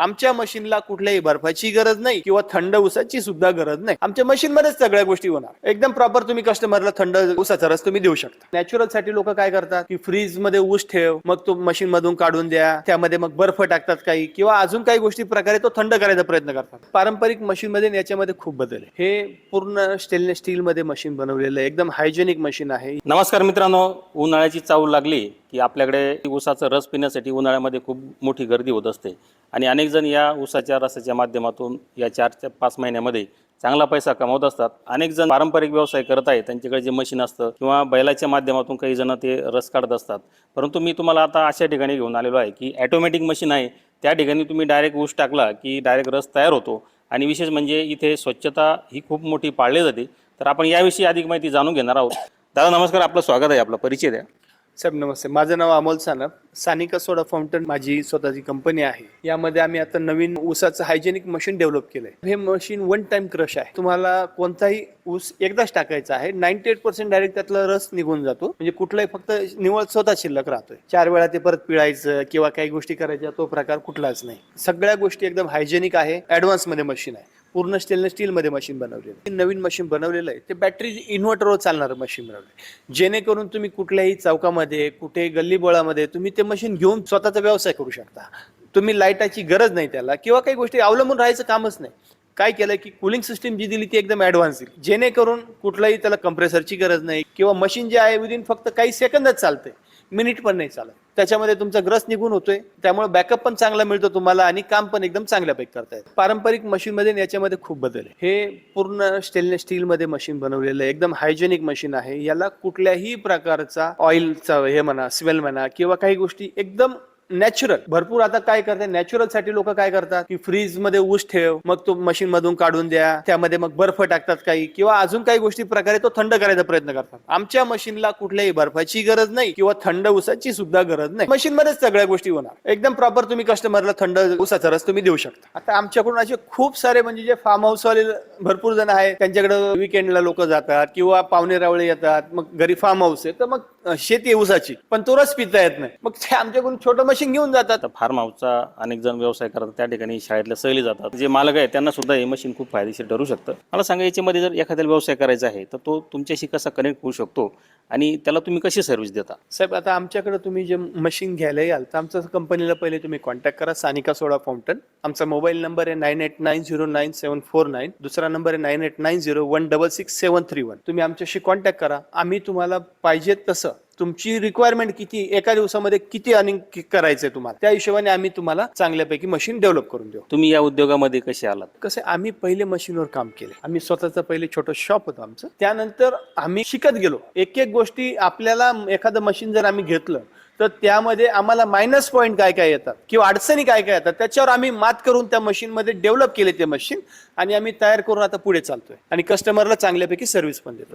आमच्या मशीनला कुठल्याही बर्फाची गरज नाही किंवा थंड उसाची सुद्धा गरज नाही. आमच्या मशीन मध्येच सगळ्या गोष्टी होणार. एकदम प्रॉपर तुम्ही कस्टमरला थंड उसाचा रस तुम्ही देऊ शकता. नॅचरलसाठी लोक काय करतात? की फ्रीजमध्ये ऊस ठेव मग तो मशीन मधून काढून द्या त्यामध्ये मग बर्फ टाकतात काही किंवा अजून काही गोष्टी प्रकारे तो थंड करायचा प्रयत्न करतात. पारंपरिक मशीन मध्ये याच्यामध्ये खूप बदल आहे. हे पूर्ण स्टेनलेस स्टील मध्ये मशीन बनवलेलं आहे. एकदम हायजेनिक मशीन आहे. नमस्कार मित्रांनो उन्हाळ्याची चावल लागली की आपल्याकडे उसाचा रस पिण्यासाठी उन्हाळ्यामध्ये खूप मोठी गर्दी होत असते. आणि अनेकजण या ऊसाच्या रसाच्या माध्यमातून या चार ते पाच महिन्यामध्ये चांगला पैसा कमवत असतात. अनेक जण पारंपरिक व्यवसाय करत आहेत. त्यांच्याकडे जे मशीन असतं किंवा बैलाच्या माध्यमातून काही जण ते रस काढत असतात. परंतु मी तुम्हाला आता अशा ठिकाणी घेऊन आलेलो आहे की ॲटोमॅटिक मशीन आहे. त्या ठिकाणी तुम्ही डायरेक्ट ऊस टाकला की डायरेक्ट रस तयार होतो. आणि विशेष म्हणजे इथे स्वच्छता ही खूप मोठी पाळली जाते. तर आपण याविषयी अधिक माहिती जाणून घेणार आहोत. दादा नमस्कार. आपलं स्वागत आहे आपला. परिचय द्या. साहेब नमस्ते. माझं नाव अमोल सानप. सानिका सोडा फाउंटन माझी स्वतःची कंपनी आहे. यामध्ये आम्ही आता नवीन ऊसाचं हायजेनिक मशीन डेव्हलप केलंय. हे मशीन वन टाइम क्रश आहे. तुम्हाला कोणताही ऊस एकदाच टाकायचा आहे. नाईन्टी एट पर्सेंट डायरेक्ट त्यातला रस निघून जातो. म्हणजे कुठलाही फक्त निवळ स्वतः शिल्लक राहतोय. चार वेळा ते परत पिळायचं किंवा काही गोष्टी करायच्या तो प्रकार कुठलाच नाही. सगळ्या गोष्टी एकदम हायजेनिक आहे. ऍडव्हान्समध्ये मशीन आहे. पूर्ण स्टेनलेस स्टील मध्ये मशीन बनवलेलं आहे. नवीन मशीन बनवलेलं आहे. ते बॅटरी इन्व्हर्टरवर चालणारं मशीन बनवलं आहे. जेणेकरून तुम्ही कुठल्याही चौकामध्ये कुठे गल्लीबोळामध्ये तुम्ही ते मशीन घेऊन स्वतःचा व्यवसाय करू शकता. तुम्ही लाईटाची गरज नाही त्याला किंवा काही गोष्टी अवलंबून राहायचं कामच नाही. काय केलं की कुलिंग सिस्टीम जी दिली ती एकदम ऍडव्हान्स दिली. जेणेकरून कुठलाही त्याला कंप्रेसरची गरज नाही किंवा मशीन जे आहे विदिन फक्त काही सेकंदच चालते मिनिट पण नाही चालत. त्याच्यामध्ये तुमचा ग्रस निघून होतोय त्यामुळे बॅकअप पण चांगला मिळतो तुम्हाला आणि काम पण एकदम चांगल्यापैकी करता येतं पारंपरिक मशीनमध्ये याच्यामध्ये खूप बदल आहे. हे पूर्ण स्टेनलेस स्टीलमध्ये मशीन बनवलेलं आहे. एकदम हायजेनिक मशीन आहे. याला कुठल्याही प्रकारचा ऑइलचा हे म्हणा स्मेल म्हणा किंवा काही गोष्टी एकदम नॅचरल. भरपूर आता काय करतात नॅचरलसाठी लोक काय करतात? की फ्रीजमध्ये ऊस ठेव मग तो मशीन मधून काढून द्या त्यामध्ये मग बर्फ टाकतात काही किंवा अजून काही गोष्टी प्रकारे तो थंड करायचा प्रयत्न करतात. आमच्या मशीनला कुठल्याही बर्फाची गरज नाही किंवा थंड उसाची सुद्धा गरज नाही. मशीन मध्येच सगळ्या गोष्टी होणार. एकदम प्रॉपर तुम्ही कस्टमरला थंड उसाचा रस तुम्ही देऊ शकता. आता आमच्याकडून असे खूप सारे म्हणजे जे फार्म हाऊस वाले भरपूर जण आहेत त्यांच्याकडे विकेंडला लोक जातात किंवा पाहुणे रावळे येतात मग घरी फार्म हाऊस आहे तर मग शेती ऊसाची. पण तो रस पिता येत नाही. मग ते आमच्याकडून छोटं मशीन घेऊन जातात. फार्म हाऊसचा अनेक जण व्यवसाय करतात. त्या ठिकाणी शाळेतल्या सहली जातात. जे मालक आहेत त्यांना सुद्धा हे मशीन खूप फायदेशीर ठरू शकतं. मला सांगा याच्यामध्ये जर एखाद्याला व्यवसाय करायचा आहे तर तो तुमच्याशी कसा कनेक्ट होऊ शकतो? आणि त्याला तुम्ही कशी सर्व्हिस देता? साहेब आता आमच्याकडे तुम्ही जे मशीन घ्यायला याल तर आमच्या कंपनीला पहिले तुम्ही कॉन्टॅक्ट करा. सानिका सोडा फाउंटन आमचा मोबाईल नंबर आहे nine eight nine zero nine seven four nine दुसरा नंबर आहे nine eight nine zero one double six seven three one तुम्ही आमच्याशी कॉन्टॅक्ट करा. आम्ही तुम्हाला पाहिजे तसं. तुमची रिक्वायरमेंट किती एका दिवसामध्ये किती अर्निंग करायचंय तुम्हाला? त्या हिशोबाने आम्ही तुम्हाला चांगल्यापैकी मशीन डेव्हलप करून देऊ. तुम्ही या उद्योगामध्ये कसे आलात? कसं आम्ही पहिले मशीनवर काम केले. आम्ही स्वतःचं पहिले छोटं शॉप होतं आमचं. त्यानंतर आम्ही शिकत गेलो. एक एक गोष्टी आपल्याला एखादं मशीन जर आम्ही घेतलं तर त्यामध्ये आम्हाला मायनस पॉईंट काय काय येतात किंवा अडचणी काय काय येतात त्याच्यावर आम्ही मात करून त्या मशीनमध्ये डेव्हलप केले ते मशीन आणि आम्ही तयार करून आता पुढे चालतोय. आणि कस्टमरला चांगल्यापैकी सर्व्हिस पण देतो